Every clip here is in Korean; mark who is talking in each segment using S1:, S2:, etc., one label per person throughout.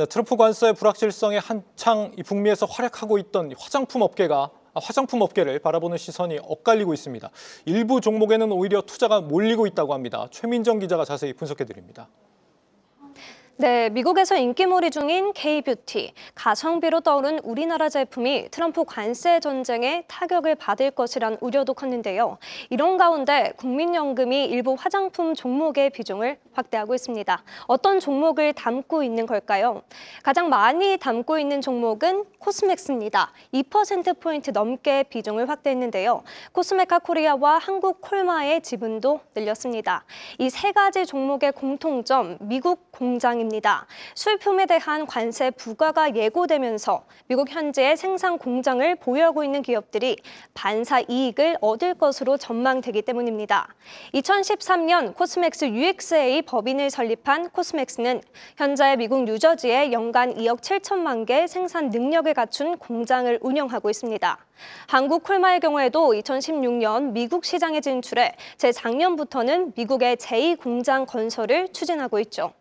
S1: 네, 트럼프 관세의 불확실성에 한창 이 북미에서 활약하고 있던 화장품 업계가 아, 화장품 업계를 바라보는 시선이 엇갈리고 있습니다. 일부 종목에는 오히려 투자가 몰리고 있다고 합니다. 최민정 기자가 자세히 분석해 드립니다.
S2: 네, 미국에서 인기몰이 중인 K-뷰티, 가성비로 떠오른 우리나라 제품이 트럼프 관세 전쟁에 타격을 받을 것이란 우려도 컸는데요. 이런 가운데 국민연금이 일부 화장품 종목의 비중을 확대하고 있습니다. 어떤 종목을 담고 있는 걸까요? 가장 많이 담고 있는 종목은 코스맥스입니다. 2%포인트 넘게 비중을 확대했는데요. 코스메카 코리아와 한국 콜마의 지분도 늘렸습니다. 이 세 가지 종목의 공통점, 미국 공장입니다. 수입품에 대한 관세 부과가 예고되면서 미국 현지의 생산 공장을 보유하고 있는 기업들이 반사 이익을 얻을 것으로 전망되기 때문입니다. 2013년 코스맥스 UXA 법인을 설립한 코스맥스는 현재 미국 뉴저지에 연간 2억 7천만 개 생산 능력을 갖춘 공장을 운영하고 있습니다. 한국 콜마의 경우에도 2016년 미국 시장에 진출해 재작년부터는 미국의 제2공장 건설을 추진하고 있죠.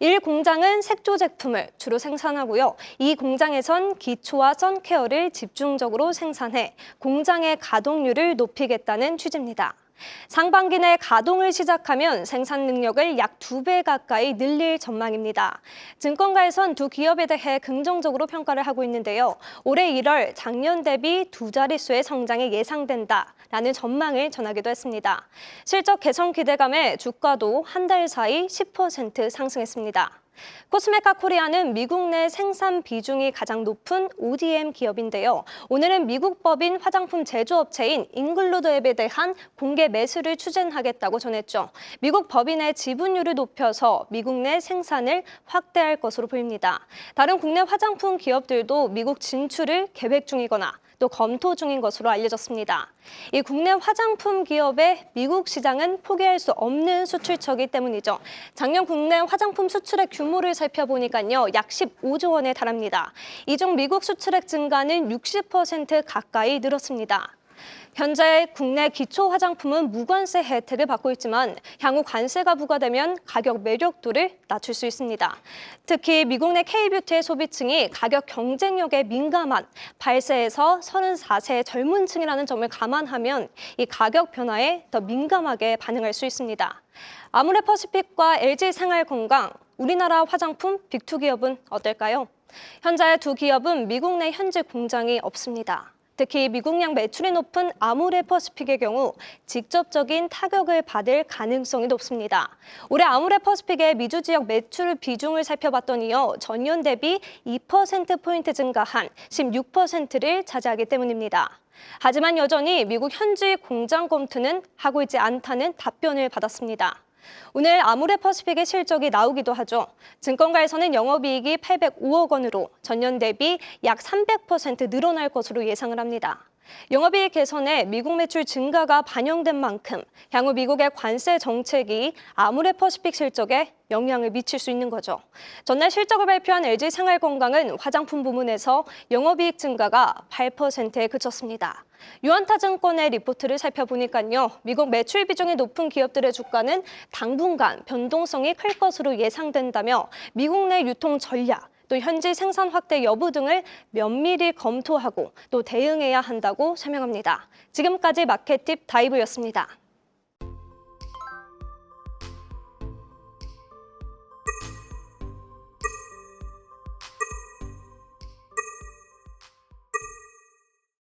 S2: 1공장은 색조 제품을 주로 생산하고요. 이 공장에선 기초와 선케어를 집중적으로 생산해 공장의 가동률을 높이겠다는 취지입니다. 상반기 내 가동을 시작하면 생산 능력을 약 두 배 가까이 늘릴 전망입니다. 증권가에선 두 기업에 대해 긍정적으로 평가를 하고 있는데요. 올해 1월 작년 대비 두 자릿수의 성장이 예상된다라는 전망을 전하기도 했습니다. 실적 개선 기대감에 주가도 한 달 사이 10% 상승했습니다. 코스메카 코리아는 미국 내 생산 비중이 가장 높은 ODM 기업인데요. 오늘은 미국 법인 화장품 제조업체인 잉글로드 앱에 대한 공개 매수를 추진하겠다고 전했죠. 미국 법인의 지분율을 높여서 미국 내 생산을 확대할 것으로 보입니다. 다른 국내 화장품 기업들도 미국 진출을 계획 중이거나 또 검토 중인 것으로 알려졌습니다. 이 국내 화장품 기업의 미국 시장은 포기할 수 없는 수출처이기 때문이죠. 작년 국내 화장품 수출액 규모 를 살펴보니까요. 약 15조 원에 달합니다. 이 중 미국 수출액 증가는 60% 가까이 늘었습니다. 현재 국내 기초 화장품은 무관세 혜택을 받고 있지만 향후 관세가 부과되면 가격 매력도를 낮출 수 있습니다. 특히 미국 내 K-뷰티의 소비층이 가격 경쟁력에 민감한 8세에서 34세 젊은 층이라는 점을 감안하면 이 가격 변화에 더 민감하게 반응할 수 있습니다. 아무레퍼시픽과 LG생활건강, 우리나라 화장품 빅투 기업은 어떨까요? 현재 두 기업은 미국 내 현지 공장이 없습니다. 특히 미국량 매출이 높은 아무레퍼시픽의 경우 직접적인 타격을 받을 가능성이 높습니다. 올해 아무레퍼시픽의 미주 지역 매출 비중을 살펴봤더니요. 전년 대비 2%포인트 증가한 16%를 차지하기 때문입니다. 하지만 여전히 미국 현지 공장 검토는 하고 있지 않다는 답변을 받았습니다. 오늘 아무레퍼시픽의 실적이 나오기도 하죠. 증권가에서는 영업이익이 805억 원으로 전년 대비 약 300% 늘어날 것으로 예상을 합니다. 영업이익 개선에 미국 매출 증가가 반영된 만큼 향후 미국의 관세 정책이 아무레퍼시픽 실적에 영향을 미칠 수 있는 거죠. 전날 실적을 발표한 LG생활건강은 화장품 부문에서 영업이익 증가가 8%에 그쳤습니다. 유한타증권의 리포트를 살펴보니까요. 미국 매출 비중이 높은 기업들의 주가는 당분간 변동성이 클 것으로 예상된다며 미국 내 유통 전략, 또 현지 생산 확대 여부 등을 면밀히 검토하고 또 대응해야 한다고 설명합니다. 지금까지 마켓팁 다이브였습니다.